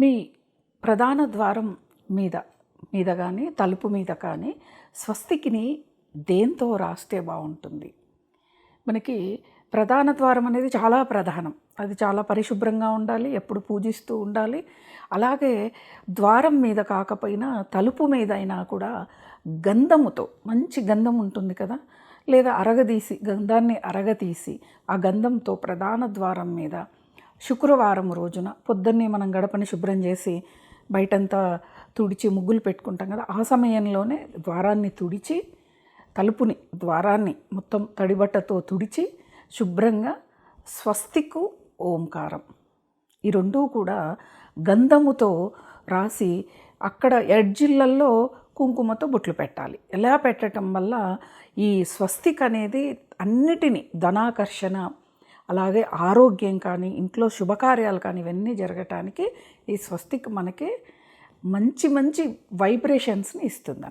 మీ ప్రధాన ద్వారం మీద మీద కానీ తలుపు మీద కానీ స్వస్తికిని దేంతో రాస్తే బాగుంటుంది? మనకి ప్రధాన ద్వారం అనేది చాలా ప్రధానం. అది చాలా పరిశుభ్రంగా ఉండాలి ఎప్పుడు పూజిస్తూ ఉండాలి. అలాగే ద్వారం మీద కాకపోయినా తలుపు మీద అయినా కూడా గంధముతో మంచి గంధం ఉంటుంది కదా? లేదా అరగదీసి గంధాన్ని అరగతీసి ఆ గంధంతో ప్రధాన ద్వారం మీద శుక్రవారం రోజున పొద్దున్నే మనం గడపని శుభ్రం చేసి బయటంతా తుడిచి ముగ్గులు పెట్టుకుంటాం కదా ఆ సమయంలోనే ద్వారాన్ని తుడిచి తలుపుని ద్వారాన్ని మొత్తం తడిబట్టతో తుడిచి శుభ్రంగా స్వస్తికు ఓంకారం. ఈ రెండూ కూడా గంధముతో రాసి అక్కడ ఎడ్జిళ్ళల్లో కుంకుమతో బొట్లు పెట్టాలి. ఎలా పెట్టడం వల్ల ఈ స్వస్తిక్ అనేది అన్నిటినీ ధనాకర్షణ అలాగే ఆరోగ్యం కానీ ఇంట్లో శుభకార్యాలు కానీ ఇవన్నీ జరగటానికి ఈ స్వస్తిక్ మనకి మంచి మంచి వైబ్రేషన్స్ని ఇస్తుంది